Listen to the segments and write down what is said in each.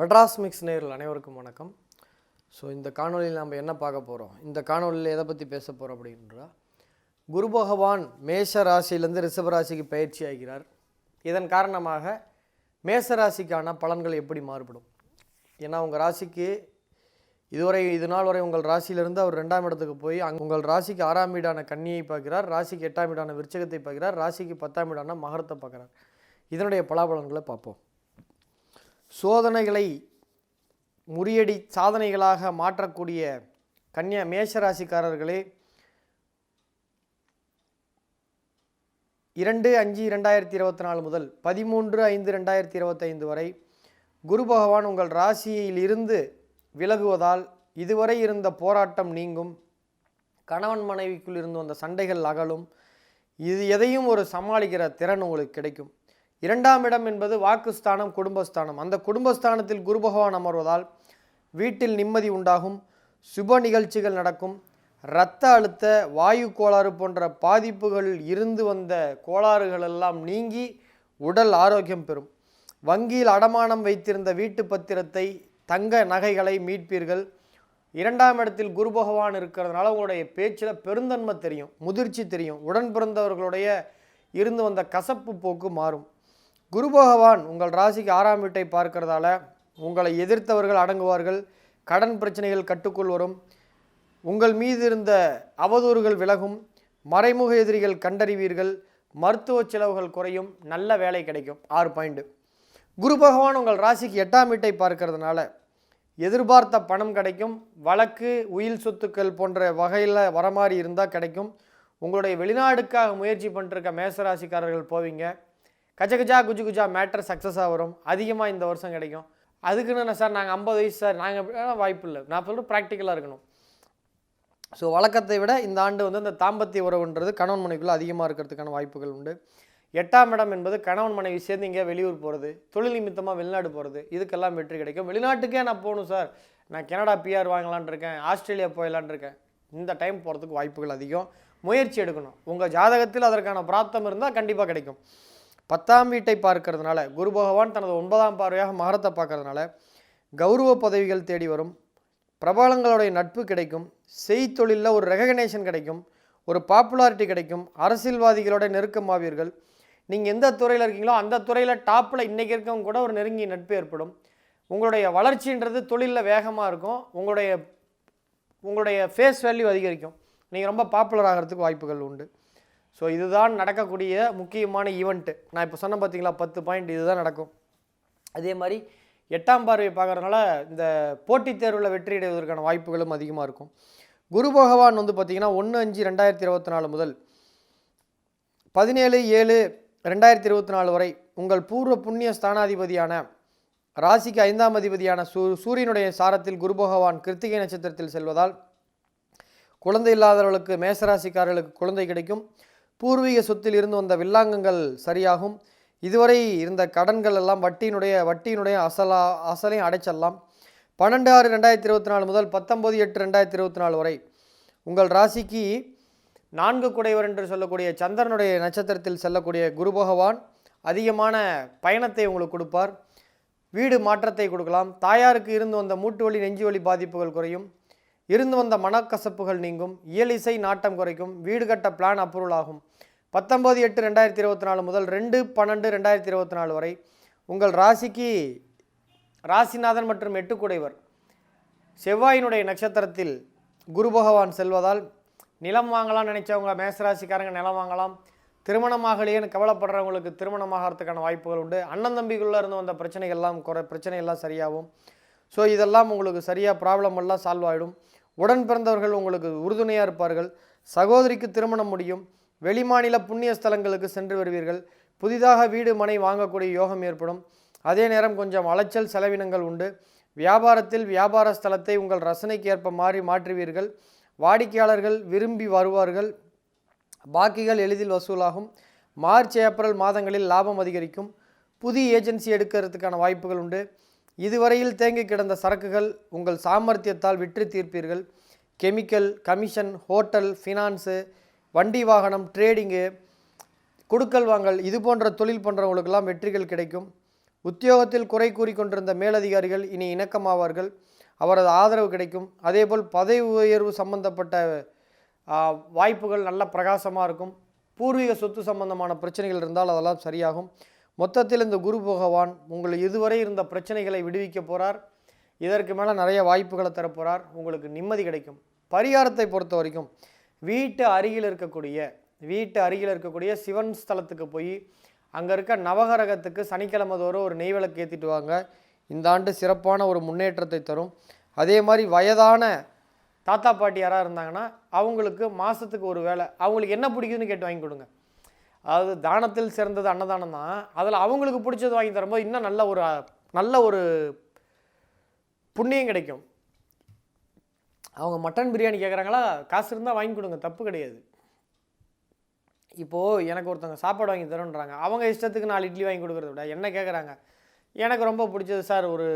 Madras mix நேரில் அனைவருக்கும் வணக்கம். ஸோ இந்த காணொலியில் நம்ம என்ன பார்க்க போகிறோம் இந்த காணொளியில் எதை பற்றி பேச போகிறோம் அப்படின்றா குரு பகவான் மேஷ ராசியிலேருந்து ரிஷப ராசிக்கு பயிற்சி ஆகிறார். இதன் காரணமாக மேஷ ராசிக்கான பலன்கள் எப்படி மாறுபடும்? ஏன்னா உங்கள் ராசிக்கு இதுவரை இது நாள் வரை உங்கள் ராசியிலிருந்து அவர் ரெண்டாம் இடத்துக்கு போய் அங்கே உங்கள் ராசிக்கு ஆறாம் வீடான கன்னியை பார்க்கிறார் ராசிக்கு எட்டாம் வீடான விருச்சகத்தை பார்க்கிறார் ராசிக்கு பத்தாம் வீடான மகரத்தை பார்க்குறார். இதனுடைய பலாபலன்களை பார்ப்போம். சோதனைகளை முறியடி சாதனைகளாக மாற்றக்கூடிய கன்னியா மேஷ ராசிக்காரர்களே இரண்டு அஞ்சு ரெண்டாயிரத்தி இருபத்தி நாலு முதல் பதிமூன்று ஐந்து ரெண்டாயிரத்தி இருபத்தைந்து வரை குரு பகவான் உங்கள் ராசியில் இருந்து விலகுவதால் இதுவரை இருந்த போராட்டம் நீங்கும். கணவன் மனைவிக்குள் இருந்து வந்த சண்டைகள் அகலும். இது எதையும் ஒரு சமாளிக்கிற திறன் உங்களுக்கு கிடைக்கும். இரண்டாம் இடம் என்பது வாக்குஸ்தானம் குடும்பஸ்தானம். அந்த குடும்பஸ்தானத்தில் குரு பகவான் அமர்வதால் வீட்டில் நிம்மதி உண்டாகும் சுப நிகழ்ச்சிகள் நடக்கும். இரத்த அழுத்த வாயு கோளாறு போன்ற பாதிப்புகள் இருந்து வந்த கோளாறுகள் எல்லாம் நீங்கி உடல் ஆரோக்கியம் பெறும். வங்கியில் அடமானம் வைத்திருந்த வீட்டு பத்திரத்தை தங்க நகைகளை மீட்பீர்கள். இரண்டாம் இடத்தில் குரு பகவான் இருக்கிறதுனால உங்களுடைய பேச்சில் பெருந்தன்மை தெரியும் முதிர்ச்சி தெரியும். உடன் பிறந்தவர்களுடைய இருந்து வந்த கசப்பு போக்கு மாறும். குரு பகவான் உங்கள் ராசிக்கு ஆறாம் வீட்டை பார்க்கறதால உங்களை எதிர்த்தவர்கள் அடங்குவார்கள் கடன் பிரச்சனைகள் கட்டுக்குள் வரும் உங்கள் மீது இருந்த அவதூறுகள் விலகும் மறைமுக எதிரிகள் கண்டறிவீர்கள் மருத்துவ செலவுகள் குறையும் நல்ல வேலை கிடைக்கும். ஆறு பாயிண்ட்டு குரு பகவான் உங்கள் ராசிக்கு எட்டாம் வீட்டை பார்க்கறதுனால எதிர்பார்த்த பணம் கிடைக்கும் வழக்கு உயில் சொத்துக்கள் போன்ற வகையில் வர மாதிரி இருந்தால் கிடைக்கும். உங்களுடைய வெளிநாடுக்காக முயற்சி பண்ணிருக்க மேசராசிக்காரர்கள் போவீங்க. கஜகஜா குஜு குஜா மேட்டர் சக்ஸஸாக வரும். அதிகமாக இந்த வருஷம் கிடைக்கும். அதுக்குன்னு என்ன சார் நாங்கள் ஐம்பது வயசு சார் நாங்கள் வாய்ப்பு இல்லை. நான் சொல்கிறேன் ப்ராக்டிக்கலாக இருக்கணும். ஸோ வழக்கத்தை விட இந்த ஆண்டு வந்து இந்த தாம்பத்திய உறவுன்றது கணவன் மனைவிக்குள்ளே அதிகமாக இருக்கிறதுக்கான வாய்ப்புகள் உண்டு. எட்டாம் இடம் என்பது கணவன் மனைவி சேர்ந்து இங்கே வெளியூர் போகிறது தொழில் நிமித்தமாக வெளிநாடு போகிறது இதுக்கெல்லாம் வெற்றி கிடைக்கும். வெளிநாட்டுக்கே நான் போகணும் சார் நான் கனடா பிஆர் வாங்கலான்னு இருக்கேன் ஆஸ்திரேலியா போயிடலான்னு இருக்கேன். இந்த டைம் போகிறதுக்கு வாய்ப்புகள் அதிகம். முயற்சி எடுக்கணும். உங்கள் ஜாதகத்தில் அதற்கான பிராப்தம் இருந்தால் கண்டிப்பாக கிடைக்கும். பத்தாம் வீட்டை பார்க்கறதுனால குரு பகவான் தனது ஒன்பதாம் பார்வையாக மகரத்தை பார்க்கறதுனால கௌரவ பதவிகள் தேடி வரும். பிரபலங்களுடைய நட்பு கிடைக்கும். செய்தொழிலில் ஒரு ரெகக்னேஷன் கிடைக்கும். ஒரு பாப்புலாரிட்டி கிடைக்கும். அரசியல்வாதிகளோட நெருக்கமாவீர்கள் நீங்கள் எந்த துறையில் இருக்கீங்களோ அந்த துறையில் டாப்பில் இன்றைக்கி இருக்கவங்க கூட ஒரு நெருங்கிய நட்பு ஏற்படும். உங்களுடைய வளர்ச்சின்றது தொழிலில் வேகமாக இருக்கும். உங்களுடைய உங்களுடைய ஃபேஸ் வேல்யூ அதிகரிக்கும். நீங்கள் ரொம்ப பாப்புலர் ஆகிறதுக்கு வாய்ப்புகள் உண்டு. ஸோ இதுதான் நடக்கக்கூடிய முக்கியமான ஈவெண்ட்டு நான் இப்போ சொன்ன பார்த்தீங்களா பத்து பாயிண்ட் இதுதான் நடக்கும். அதே மாதிரி எட்டாம் பார்வை பார்க்குறதுனால இந்த போட்டித் தேர்வில் வெற்றியடைவதற்கான வாய்ப்புகளும் அதிகமாக இருக்கும். குரு பகவான் வந்து பார்த்திங்கன்னா ஒன்று அஞ்சு ரெண்டாயிரத்தி இருபத்தி நாலு முதல் பதினேழு ஏழு ரெண்டாயிரத்தி இருபத்தி நாலு வரை உங்கள் பூர்வ புண்ணிய ஸ்தானாதிபதியான ராசிக்கு ஐந்தாம் அதிபதியான சூ சூரியனுடைய சாரத்தில் குரு பகவான் கிருத்திகை நட்சத்திரத்தில் செல்வதால் குழந்தை இல்லாதவர்களுக்கு மேசராசிக்காரர்களுக்கு குழந்தை கிடைக்கும். பூர்வீக சொத்தில் இருந்து வந்த வில்லாங்கங்கள் சரியாகும். இதுவரை இருந்த கடன்கள் எல்லாம் வட்டியினுடைய வட்டியினுடைய அசலா அசலையும் அடைச்சிடலாம் பன்னெண்டு ஆறு ரெண்டாயிரத்தி இருபத்தி நாலு முதல் பத்தொம்போது எட்டு ரெண்டாயிரத்தி இருபத்தி நாலு வரை உங்கள் ராசிக்கு நான்கு குடைவர் என்று சொல்லக்கூடிய சந்திரனுடைய நட்சத்திரத்தில் செல்லக்கூடிய குரு பகவான் அதிகமான பயணத்தை உங்களுக்கு கொடுப்பார். வீடு மாற்றத்தை கொடுக்கலாம். தாயாருக்கு இருந்து வந்த மூட்டு வலி நெஞ்சு வலி பாதிப்புகள் குறையும். இருந்து வந்த மனக்கசப்புகள் நீங்கும் இயலிசை நாட்டம் குறைக்கும் வீடு கட்ட பிளான் அப்ரூவல் ஆகும் பத்தொம்போது எட்டு ரெண்டாயிரத்தி இருபத்தி நாலு முதல் ரெண்டு பன்னெண்டு ரெண்டாயிரத்தி இருபத்தி நாலு வரை உங்கள் ராசிக்கு ராசிநாதன் மற்றும் எட்டுக்குடைவர் செவ்வாயினுடைய நட்சத்திரத்தில் குரு பகவான் செல்வதால் நிலம் வாங்கலாம்னு நினைச்சவங்க மேசராசிக்காரங்க நிலம் வாங்கலாம். திருமணமாகலையேன்னு கவலைப்படுறவங்களுக்கு திருமணமாகறதுக்கான வாய்ப்புகள் உண்டு. அண்ணன் தம்பிக்குள்ளே இருந்து வந்த பிரச்சனைகள்லாம் குறை பிரச்சனைகள்லாம் சரியாகும். ஸோ இதெல்லாம் உங்களுக்கு சரியாக ப்ராப்ளம் எல்லாம் சால்வ் ஆகிடும் உடன் பிறந்தவர்கள் உங்களுக்கு உறுதுணையாக இருப்பார்கள். சகோதரிக்கு திருமணம் முடியும். வெளிமாநில புண்ணிய ஸ்தலங்களுக்கு சென்று வருவீர்கள். புதிதாக வீடு மனை வாங்கக்கூடிய யோகம் ஏற்படும். அதே நேரம் கொஞ்சம் அலைச்சல் செலவினங்கள் உண்டு. வியாபாரத்தில் வியாபார ஸ்தலத்தை உங்கள் ரசனைக்கு ஏற்ப மாறி மாற்றுவீர்கள். வாடிக்கையாளர்கள் விரும்பி வருவார்கள். பாக்கிகள் எளிதில் வசூலாகும். மார்ச் ஏப்ரல் மாதங்களில் லாபம் அதிகரிக்கும். புதிய ஏஜென்சி எடுக்கிறதுக்கான வாய்ப்புகள் உண்டு. இதுவரையில் தேங்கி கிடந்த சரக்குகள் உங்கள் சாமர்த்தியத்தால் விற்று தீர்ப்பீர்கள். கெமிக்கல் கமிஷன் ஹோட்டல் ஃபினான்ஸு வண்டி வாகனம் ட்ரேடிங்கு கொடுக்கல் வாங்கல் இது போன்ற தொழில் பண்ணுறவங்களுக்கெல்லாம் வெற்றிகள் கிடைக்கும். உத்தியோகத்தில் குறை கூறிக்கொண்டிருந்த மேலதிகாரிகள் இனி இணக்கமாவார்கள். அவரது ஆதரவு கிடைக்கும். அதேபோல் பதவி உயர்வு சம்பந்தப்பட்ட வாய்ப்புகள் நல்ல பிரகாசமாக இருக்கும். பூர்வீக சொத்து சம்பந்தமான பிரச்சனைகள் இருந்தால் அதெல்லாம் சரியாகும். மொத்தத்தில் இந்த குரு பகவான் உங்கள் இதுவரை இருந்த பிரச்சனைகளை விடுவிக்க போகிறார் இதற்கு மேலே நிறைய வாய்ப்புகளை தரப்போகிறார் உங்களுக்கு நிம்மதி கிடைக்கும். பரிகாரத்தை பொறுத்த வரைக்கும் வீட்டு அருகில் இருக்கக்கூடிய வீட்டு அருகில் இருக்கக்கூடிய சிவன் ஸ்தலத்துக்கு போய் அங்கே இருக்க நவகரகத்துக்கு சனிக்கிழமை தோறும் ஒரு நெய்விளக்கு ஏற்றிட்டு வாங்க. இந்த ஆண்டு சிறப்பான ஒரு முன்னேற்றத்தை தரும். அதே மாதிரி வயதான தாத்தா பாட்டி யாராக இருந்தாங்கன்னா அவங்களுக்கு மாதத்துக்கு ஒரு வேலை அவங்களுக்கு என்ன பிடிக்குதுன்னு கேட்டு வாங்கி கொடுங்க. அதாவது தானத்தில் சிறந்தது அன்னதானம் தான். அதில் அவங்களுக்கு பிடிச்சது வாங்கி தரும்போது இன்னும் நல்ல ஒரு நல்ல ஒரு புண்ணியம் கிடைக்கும். அவங்க மட்டன் பிரியாணி கேட்குறாங்களா காசு இருந்தால் வாங்கி கொடுங்க தப்பு கிடையாது. இப்போது எனக்கு ஒருத்தவங்க சாப்பாடு வாங்கி தரோன்றாங்க அவங்க இஷ்டத்துக்கு நாலு இட்லி வாங்கி கொடுக்குறத விட என்ன கேட்குறாங்க? எனக்கு ரொம்ப பிடிச்சது சார் ஒரு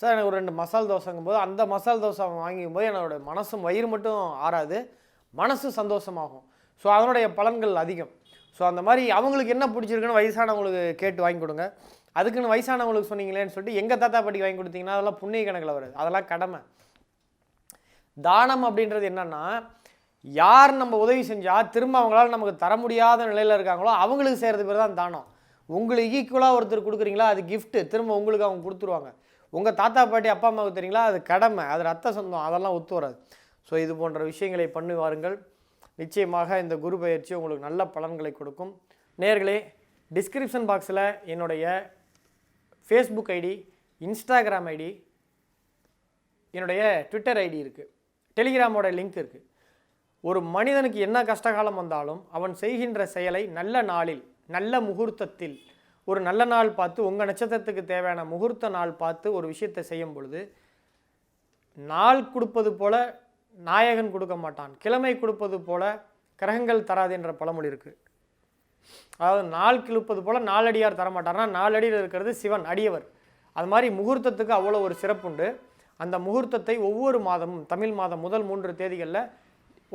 சார் எனக்கு ஒரு ரெண்டு மசால் தோசைங்கும் போது அந்த மசால் தோசை அவங்க வாங்கிக்கும் போது என்னோட மனசும் வயிறு மட்டும் ஆறாது மனசு சந்தோஷமாகும். ஸோ அதனுடைய பலன்கள் அதிகம். ஸோ அந்த மாதிரி அவங்களுக்கு என்ன பிடிச்சிருக்குன்னு வயசானவங்களுக்கு கேட்டு வாங்கி கொடுங்க. அதுக்குன்னு வயசானவங்களுக்கு சொன்னீங்களேன்னு சொல்லிட்டு எங்கள் தாத்தா பாட்டிக்கு வாங்கி கொடுத்தீங்கன்னா அதெல்லாம் புண்ணிய கணக்கில் வராது. அதெல்லாம் கடமை. தானம் அப்படின்றது என்னன்னா யார் நம்ம உதவி செஞ்சால் திரும்ப அவங்களால நமக்கு தர முடியாத நிலையில் இருக்காங்களோ அவங்களுக்கு செய்கிறது பேர் தான் தானம். உங்களுக்கு ஈக்குவலாக ஒருத்தர் கொடுக்குறீங்களா அது கிஃப்ட்டு திரும்ப உங்களுக்கு அவங்க கொடுத்துருவாங்க. உங்கள் தாத்தா பாட்டி அப்பா அம்மாவுக்கு தெரியுங்களா அது கடமை. அது ரத்த சொந்தம். அதெல்லாம் ஒத்து வராது. ஸோ இது போன்ற விஷயங்களை பண்ணி வாருங்கள் நிச்சயமாக இந்த குரு பயிற்சி உங்களுக்கு நல்ல பலன்களை கொடுக்கும். நேர்களே டிஸ்கிரிப்ஷன் பாக்ஸில் என்னுடைய ஃபேஸ்புக் ஐடி இன்ஸ்டாகிராம் ஐடி என்னுடைய ட்விட்டர் ஐடி இருக்குது டெலிகிராமோட லிங்க் இருக்குது ஒரு மனிதனுக்கு என்ன கஷ்டகாலம் வந்தாலும் அவன் செய்கின்ற செயலை நல்ல நாளில் நல்ல முகூர்த்தத்தில் ஒரு நல்ல நாள் பார்த்து உங்கள் நட்சத்திரத்துக்கு தேவையான முகூர்த்த நாள் பார்த்து ஒரு விஷயத்தை செய்யும் பொழுது நாள் கொடுப்பது போல நாயகன் கொடுக்க மாட்டான். கிழமை கொடுப்பது போல கிரகங்கள் தராது என்ற பழமொழி இருக்குது அதாவது நாள் கிழிப்பது போல நாலடியார் தரமாட்டார்னா நாலடியில் இருக்கிறது சிவன் அடியவர். அது மாதிரி முகூர்த்தத்துக்கு அவ்வளோ ஒரு சிறப்புண்டு. அந்த முகூர்த்தத்தை ஒவ்வொரு மாதமும் தமிழ் மாதம் முதல் மூன்று தேதிகளில்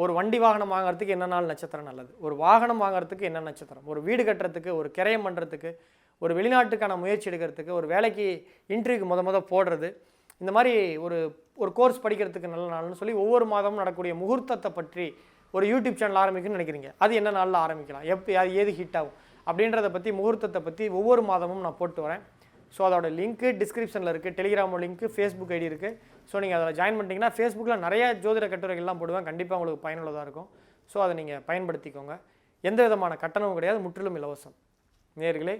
ஒரு வண்டி வாகனம் வாங்குறதுக்கு என்ன நாள் நட்சத்திரம் நல்லது? ஒரு வாகனம் வாங்குறதுக்கு என்ன நட்சத்திரம்? ஒரு வீடு கட்டுறதுக்கு ஒரு கிரயம் பண்ணுறதுக்கு ஒரு வெளிநாட்டுக்கான முயற்சி எடுக்கிறதுக்கு ஒரு வேலைக்கு இன்டர்வியூக்கு முத முத போடுறது. இந்த மாதிரி ஒரு ஒரு கோர்ஸ் படிக்கிறதுக்கு நல்ல நாள்னு சொல்லி ஒவ்வொரு மாதமும் நடக்கக்கூடிய முகூர்த்தத்தை பற்றி ஒரு யூடியூப் சேனல் ஆரம்பிக்கணும்னு நினைக்கிறீங்க. அது என்ன நாளில் ஆரம்பிக்கலாம்? எப்போ அது ஏது ஹிட் ஆகும்? அப்படின்றத பற்றி முகூர்த்தத்தை பற்றி ஒவ்வொரு மாதமும் நான் போட்டு வரேன். ஸோ அதோட லிங்க்கு டிஸ்கிரிப்ஷனில் இருக்குது டெலிகிராம் லிங்க்கு ஃபேஸ்புக் ஐடி இருக்குது ஸோ நீங்கள் அதில் ஜாயின் பண்ணிட்டீங்கன்னா ஃபேஸ்புக்கில் நிறைய ஜோதிட கட்டுரைகள்லாம் போடுவேன். கண்டிப்பாக உங்களுக்கு பயனுள்ளதாக இருக்கும். ஸோ அதை நீங்கள் பயன்படுத்திக்கோங்க. எந்த விதமான கட்டணமும் கிடையாது. முற்றிலும் இலவசம். நேர்களே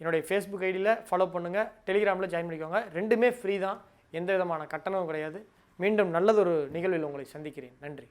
என்னுடைய ஃபேஸ்புக் ஐடியில் ஃபாலோ பண்ணுங்கள் டெலிகிராமில் ஜாயின் பண்ணிக்கோங்க. ரெண்டுமே ஃப்ரீ தான். எந்த விதமான கட்டணமும் கிடையாது. மீண்டும் நல்லதொரு நிகழ்வில் உங்களை சந்திக்கிறேன். நன்றி.